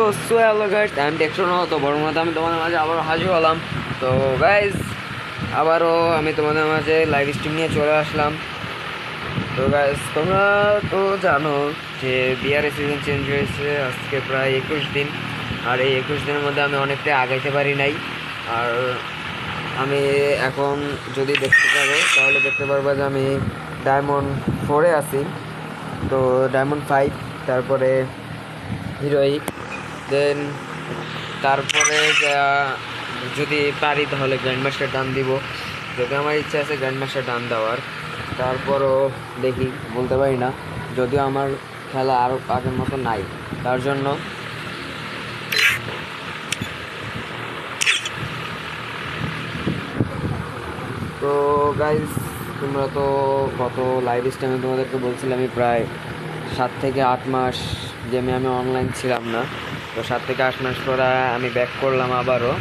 তো so hello guys আমি দেখছ না তো বড় আমি তোমাদের মাঝে আবারও হাজির হলাম। তো গাইজ আবারও আমি তোমাদের মাঝে লাইভ স্ট্রিম নিয়ে চলে আসলাম। তো গাইজ তোমরা তো জানো যে বিয়ারের সিজন চেঞ্জ হয়েছে আজকে প্রায় একুশ দিন। আর এই একুশ দিনের মধ্যে আমি অনেকটাই আগাইতে পারি নাই। আর আমি এখন যদি দেখতে পারো, তাহলে দেখতে পারবা যে আমি ডায়মন্ড ফোরে আছি। তো ডায়মন্ড ফাইভ তারপরে হিরোইক দেন তারপরে যদি পারি তাহলে গ্র্যান্ড মাস্টার ডান দিব। যদি আমার ইচ্ছা আছে গ্র্যান্ড মাস্টার ডান দেওয়ার। তারপরও দেখি, বলতে পারি না। যদিও আমার খেলা আরও আগের মতো নাই, তার জন্য তো গাইজ তোমরা তো গত লাইভ স্ট্রিমে তোমাদেরকে বলছিলাম আমি প্রায় সাত থেকে আট মাস গেমে আমি অনলাইন ছিলাম না। তো সাত থেকে আট মাস পরে আমি ব্যাক করলাম আবারও।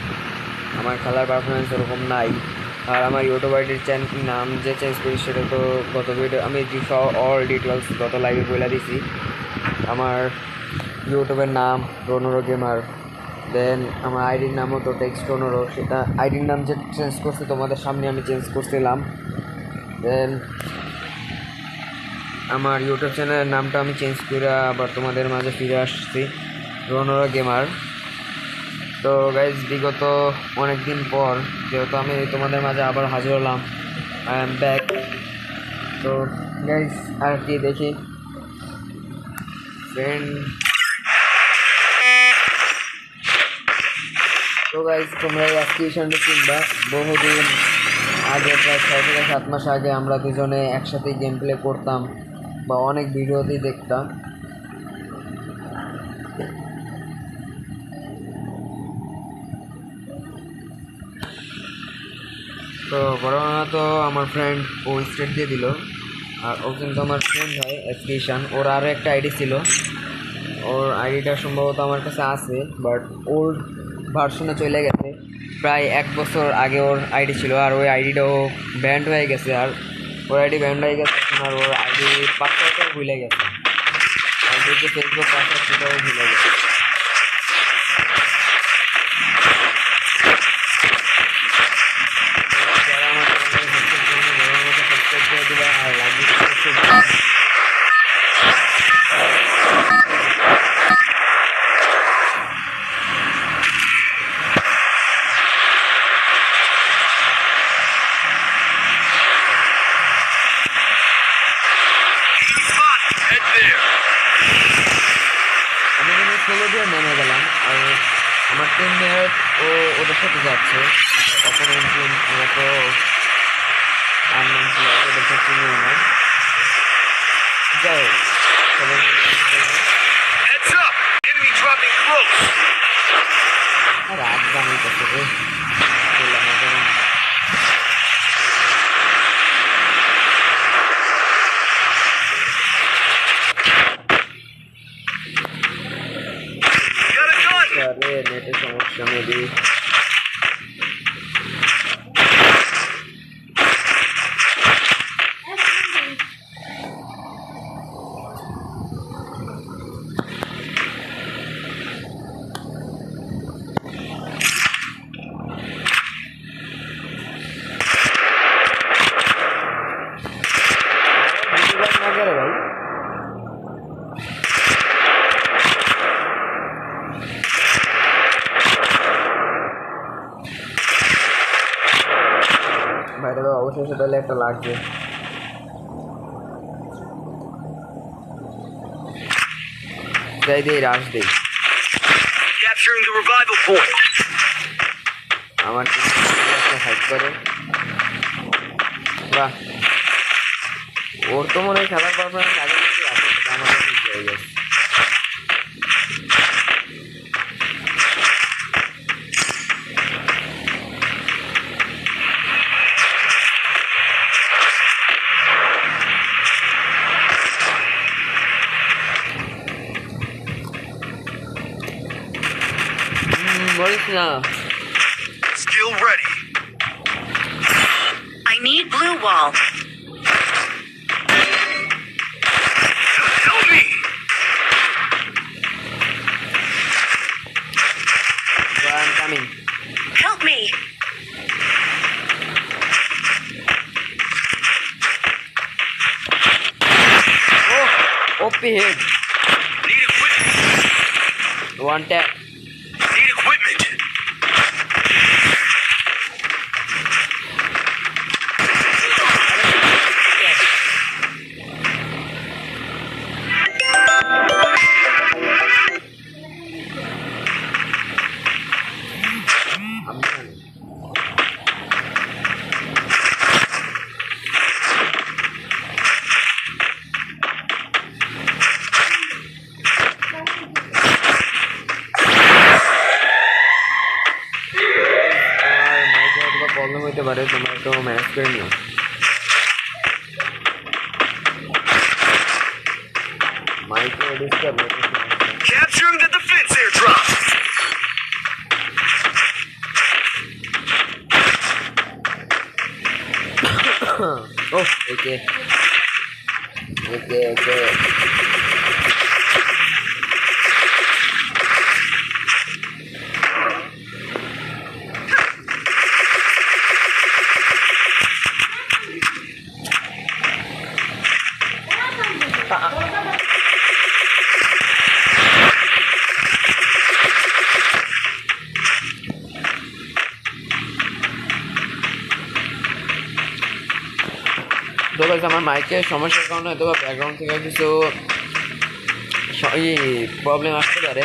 আমার খেলার পারফরমেন্স ওরকম নাই। আর আমার ইউটিউব আইডির চ্যানেল নাম যে চেঞ্জ করি সেটা তো গত ভিডিও আমি অল ডিটেলস গত লাইভে বলে দিছি। আমার ইউটিউবের নাম রোনোরো গেমার দেন আমার আইডির নামও তো টেক্সট রোনোরো। সেটা আইডির নাম যে চেঞ্জ করছি তোমাদের সামনে আমি চেঞ্জ করছিলাম। দেন আমার ইউটিউব চ্যানেলের নামটা আমি চেঞ্জ করে আবার তোমাদের মাঝে ফিরে আসছি। রোনোরো গেমার। তো গাইজ বিগত অনেক দিন পর যেহেতু আমি তোমাদের মাঝে আবার হাজির হলাম আই এম ব্যাক তো গাইজ আর কি দেখি? ফ্রেন্ড তো গাইজ তোমরা এই অ্যাপ্লিকেশনটা কিনবা। বহুদিন আগে, প্রায় ছয় থেকে সাত মাস আগে আমরা দুজনে একসাথে গেম প্লে করতাম বা অনেক ভিডিওতেই দেখতাম। তো মামা তো আমার ফ্রেন্ড ও স্টেট দিয়ে দিল। আর ও কিন্তু আমার ফ্রেন্ড হয় অ্যাপ্লিকেশান ওর আরও একটা আইডি ছিল। ওর আইডিটা সম্ভবত আমার কাছে আছে বাট ওল্ড ভার্সনে চলে গেছে। প্রায় এক বছর আগে ওর আইডি ছিল, আর ওই আইডিটাও ব্যান্ড হয়ে গেছে। আর ওর আইডি ব্যান্ড হয়ে গেছে এখন আর ওর আইডি পাসওয়ার্ডটাও ভুলে গেছে। আর ফেসবুক পাসওয়ার্ড সেটাও ভুলে গেছে। Heads up! Enemy dropping close! Alright, I'm done with. তাহলে একটা লাগবে। যাই দিই রাশ দিই. আমার হাইট করে? বাহ। ওর তো মনে হয় খেলার পারফরমেন্স আগে থেকে আছে আমার কাছে হয়ে গেছে। bolies now. Still ready. I need blue wall. Help me! I'm coming. Help me! Oh, Need quick. One tap. Problem হতে পারে তোমরা একটু ম্যানেজ করে নিও মাইকে disturb Capturing the defense airdrop. ও একে একে একে তো guys, আমার মাইকের সমস্যার কারণে হয়তো ব্যাকগ্রাউন্ড থেকে কিছু প্রবলেম আসতে পারে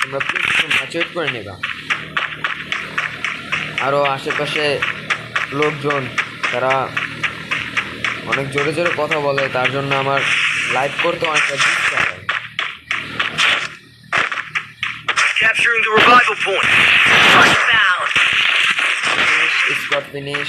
তোমরা প্লিজ একটু ম্যাচুরেট করে নেবা আরও আশেপাশে লোকজন তারা অনেক জোরে জোরে কথা বলে তার জন্য আমার লাইভ করতে অনেকটা হয় Capturing the revival point. Touchdown. Scott finish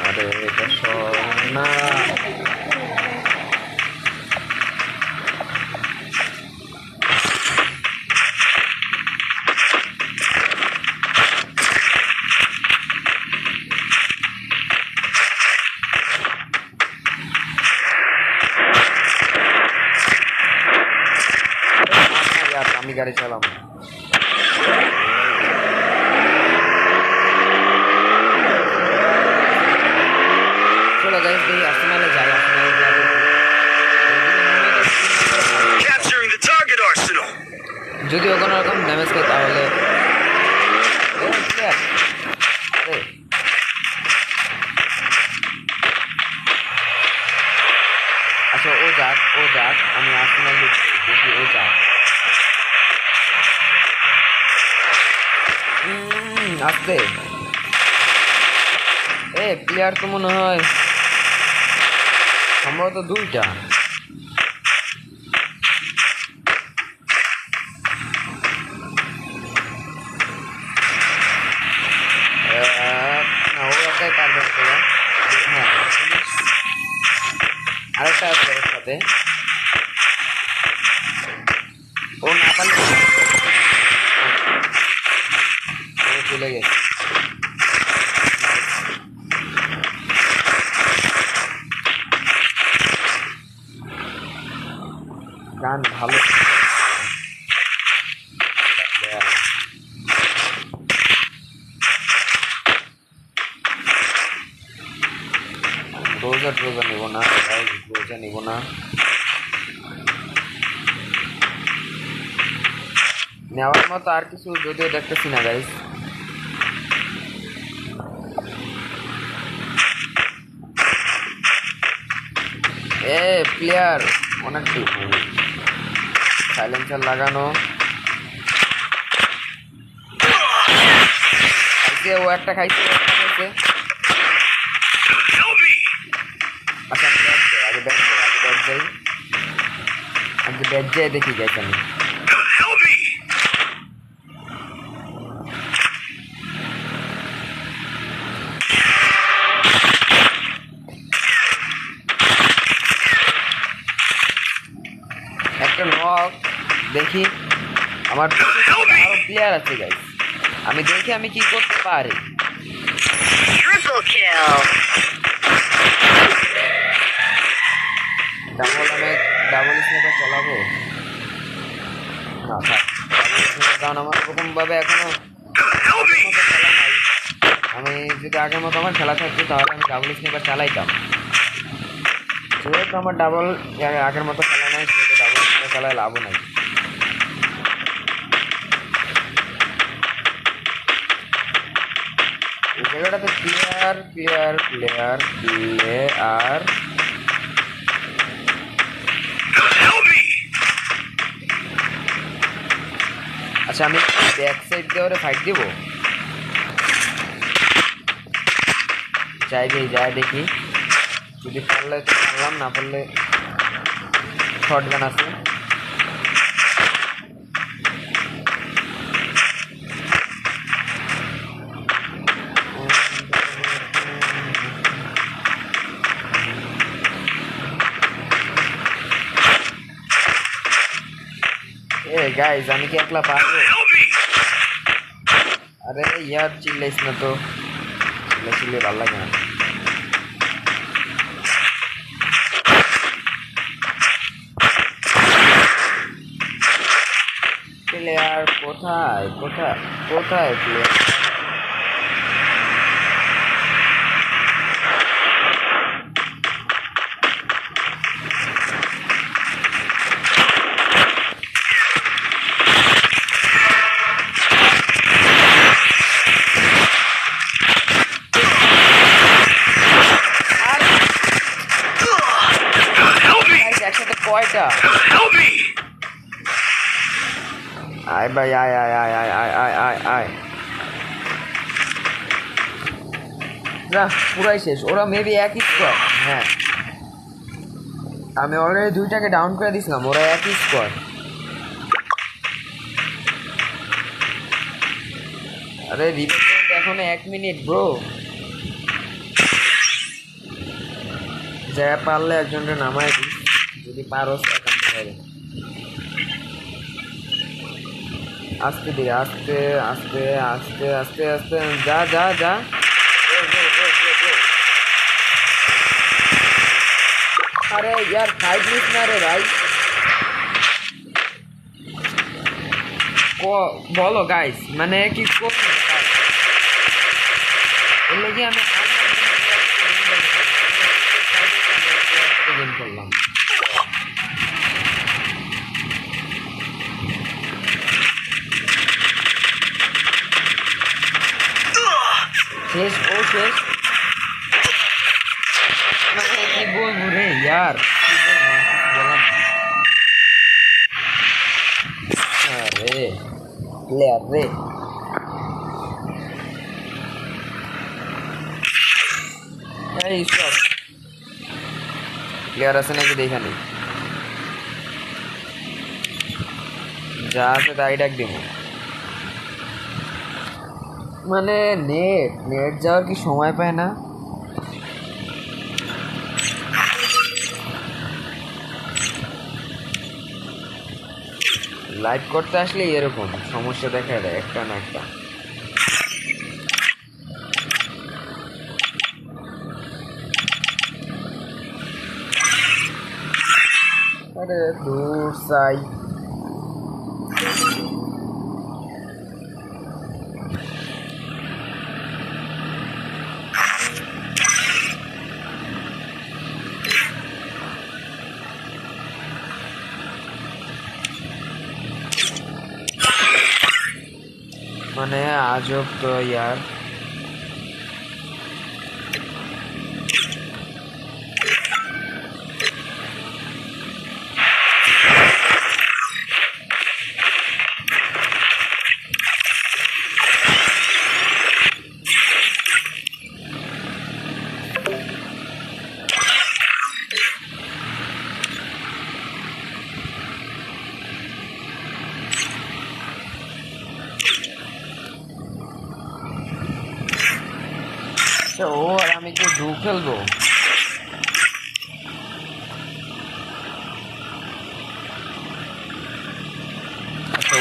আরে এটা না यार আমি গাড়ি চালাম চলো গাইস দেখি আর্সেনালে যাই আর্সেনালে যাব Capturing the target arsenal. যদি ও কোনো রকম ড্যামেজ খায় তাহলে ও, player। আরে। আচ্ছা ও যাক ও যাক আমি আর্সেনাল দেখছি দেখি ও যাক উম, আস্তে এ প্লেয়ার তো মনে হয়? সম্ভবত দুইটা। হ্যাঁ। আরেকটা আছে সাথে ও না পারলে ও চলে গেছে গান ভালো রোজা টোজা নেব না guys, রোজা নেব না নেওয়ার মতো আর কিছু যদিও দেখতেছি না গাইস এ প্লেয়ার অনেক সাইলেন্সার লাগানো। ও একটা খাইছে. আচ্ছা আগে ব্যাট আগে ব্যাট যাই আগে ব্যাট যাই দেখি গাইস আমি Help me. একটা নক দেখি আমার আরও প্লেয়ার আছে গাইস আমি দেখি আমি কি করতে পারি. ডাবল আমি ডাবল স্নেপার চালাবো। না থাক। কারণ আমার ওরকমভাবে খেলা নাই। আমি যদি আগের মতো আমার খেলা থাকতো তাহলে আমি ডাবল স্নেপার চালাইতাম। যেহেতু আমার ডাবল আগের মতো খেলা নাই সেহেতু ডাবল স্নেপার খেলায় লাভও নাই। জায়গাটাতে প্লেয়ার প্লেয়ার প্লেয়ার প্লেয়ার! আচ্ছা আমি ব্যাক সাইড দিয়ে ওরে ফাইট দিব? যাই দেখি যাই দেখি। যদি পারলে তো পারলাম না পারলে শর্ট গান আছে। गाइस अभी क्या क्ला पास है अरे यार चिल्ले इसमें तो चिल्ले चिल्ले बाला क्या चिल्ले यार कोठा है कोठा कोठा है আয় ভাই আয় আয় আয় আয় আয় আয় আয় আয় না পুরাই শেষ। ওরা মেবি একই স্কোয়ার হ্যাঁ। আমি অলরেডি দুইটাকে ডাউন করে দিয়েছিলাম ওরা একই স্কোয়ার আরে রিপোর্ট এখনও এক মিনিট ব্রো যা পারলে একজনকে নামায় দিস যদি পারোস একান্ত হবে আস্তে ধীরে আস্তে আস্তে আস্তে আস্তে আস্তে যা যা যা अरे यार फाइव मिनट ना रे भाई। को, बोलो गाइस मैंने कि को लेकिन हमें से बोल बुरे यार अरे ले अरे यार की देखा नहीं जहाँ से आई डैक दी মানে নেট নেট যাওয়ার কি সময় পায় না? লাইভ করতে আসলে এরকম, সমস্যা দেখা দেয়, একটা না একটা। আরে দূর সাই मैंने आज तो यार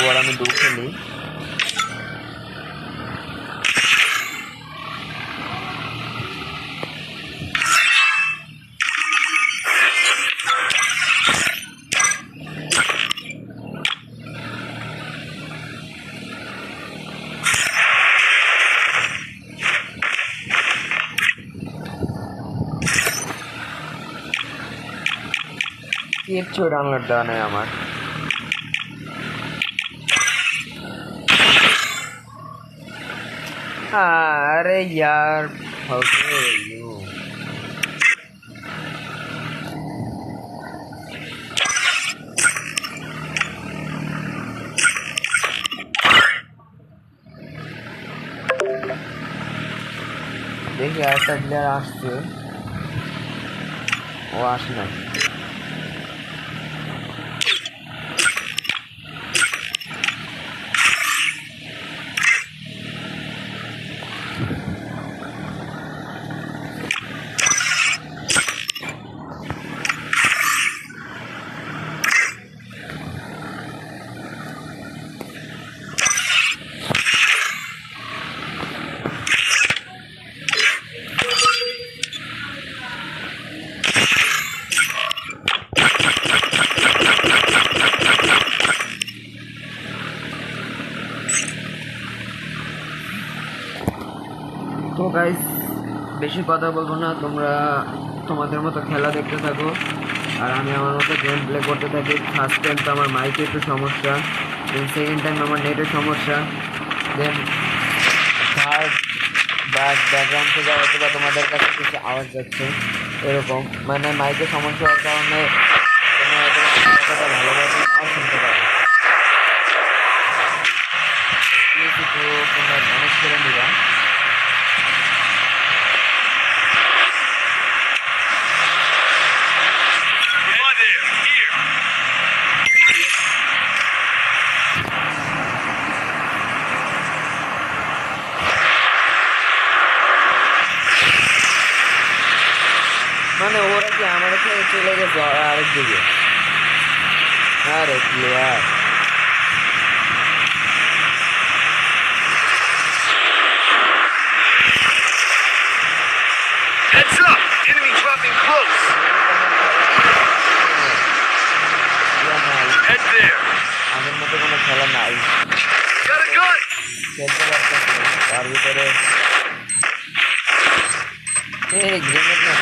একবার আমি দেখে নিই। কিচ্ছু ডাউনলোড দেওয়া নেই আমার। আরে ইয়ার how dare you? দেখি আরেকটা প্লেয়ার আসছে ও আসে না তো গাইস বেশি কথা বলব না, তোমরা তোমাদের মতো খেলা দেখতে থাকো। আর আমি আমার মতো গেম প্লে করতে থাকি। ফার্স্ট টাইম তো আমার মাইকে একটু সমস্যা দেন সেকেন্ড টাইম আমার নেটের সমস্যা। দেন থার্ড ব্যাক ব্যাকগ্রাউন্ড থেকে হয়তো বা তোমাদের কাছে কিছু আওয়াজ যাচ্ছে, এরকম। মানে মাইকে সমস্যা হওয়ার কারণে তোমরা হয়তো বা আমার কথাটা ভালোভাবে নাও শুনতে পারো প্লিজ একটু তোমরা ম্যানেজ করে নিবা Come on there. Here. মানে ওরা কি আমার এখানে চলে গেছে আরেক দিকে আরে player Heads up. Enemy dropping close. Head there. আগের মতো কোনো খেলা নাই Got a gun. খেলতে পারতেছি না তার ভিতরে এই গ্রেনেড না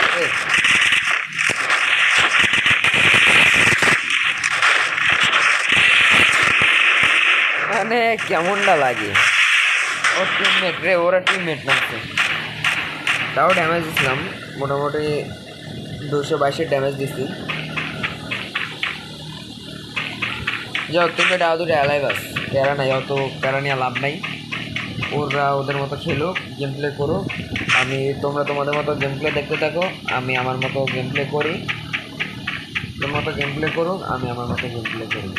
মানে কেমনটা লাগে? ওর টিমমেট রে ওরা টিমমেট নামছে। তাও ড্যামেজ দিছিলাম। মোটামুটি দুশো বাইশের ড্যামেজ দিছি। যাও তুমি ডাও দুটো অ্যালাইভ আস প্যারা নাই অত প্যারা নিয়ে লাভ নাই। ওরা ওদের মতো খেলুক গেম প্লে করুক। আমি তোমরা তোমাদের মতো গেম প্লে দেখতে থাকো। আমি আমার মতো গেম প্লে করি। তোর মতো গেম প্লে করুক আমি আমার মতো গেম প্লে করি।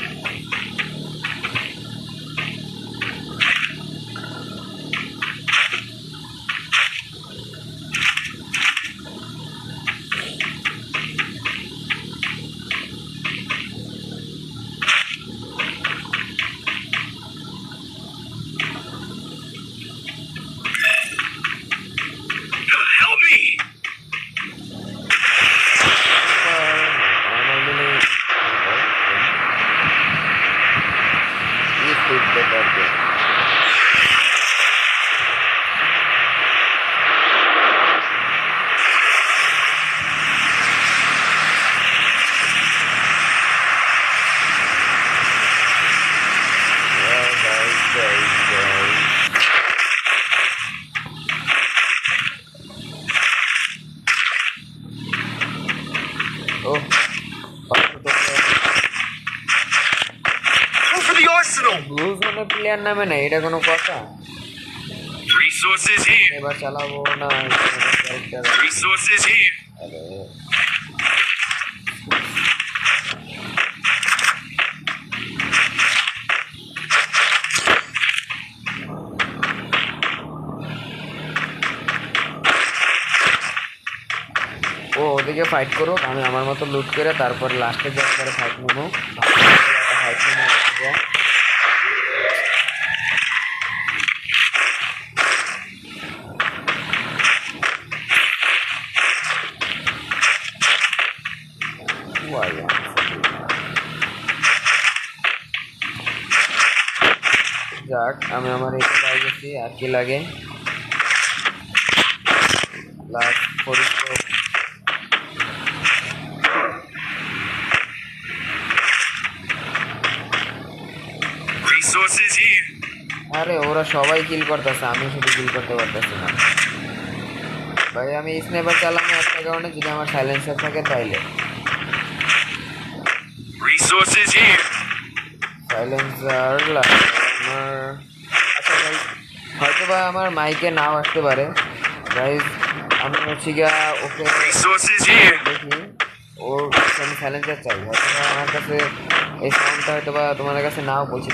ও পাঁচশো Go for the arsenal. Blue জোনে নামে না এটা কোনো কথা. এবার চালাবো না. ও ওদিকে ফাইট করুক আমি আমার মতো লুট করে তারপর লাস্টে যে একবারে ফাইট নেব। ফাইট নেব পার্ট আমি আমার এটা পাই গেছি আর কি লাগে? প্লাস আরে ওরা সবাই কিল করতেছে আমি শুধু কিল করতে পারতেছি না। ভাই আমি স্নাইপার চালানো একটা কারণে যদি আমার সাইলেন্সার থাকে তাইলে। সাইলেন্সার লাগে বা আমার মাইকে নাও আসতে পারে। গাইজ আমি হচ্ছে গিয়া ওকে. দেখি। ওর আমি সাইলেন্সার চাই। হয়তো আমার কাছে এই সাউন্ডটা হয়তো বা তোমাদের কাছে নাও পৌঁছে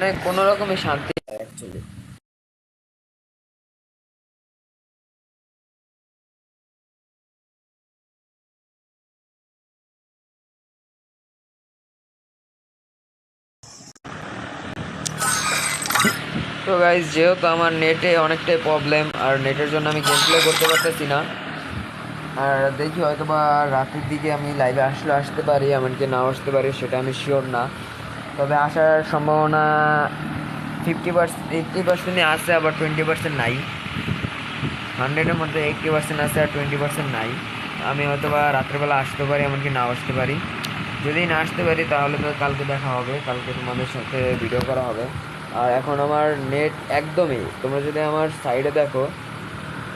মানে কোনো রকমের শান্তি তো গাইজ যেহেতু আমার নেটে অনেকটাই প্রবলেম আর নেটের জন্য আমি গেম প্লে করতে পারতেছি না, আর দেখি হয়তো বা রাতের দিকে আমি লাইভে আসলে আসতে পারি, এমনকি নাও আসতে পারি, সেটা আমি শিওর না। তবে আসার সম্ভাবনা ফিফটি পার্সেন্ট এইটটি পার্সেন্টই আছে, আবার টোয়েন্টি পার্সেন্ট নাই। হান্ড্রেডের মধ্যে এইটটি পার্সেন্ট আছে আর টোয়েন্টি পার্সেন্ট নাই। আমি হয়তো বা রাত্রেবেলা আসতে পারি, এমনকি নাও আসতে পারি। যদি না আসতে পারি, তাহলে তো কালকে দেখা হবে। কালকে তোমাদের সাথে ভিডিও করা হবে। আর এখন আমার নেট একদমই, তোমরা যদি আমার সাইডে দেখো,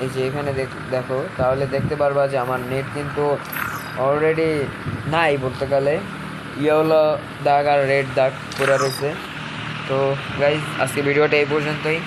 এই যে এখানে দেখো তাহলে দেখতে পারবা যে আমার নেট কিন্তু অলরেডি নাই বলতে গেলে। ইয়েলো দাগ আর রেড দাগ পড়ে রয়েছে। তো গাইজ আজকে ভিডিওটা এই পর্যন্তই।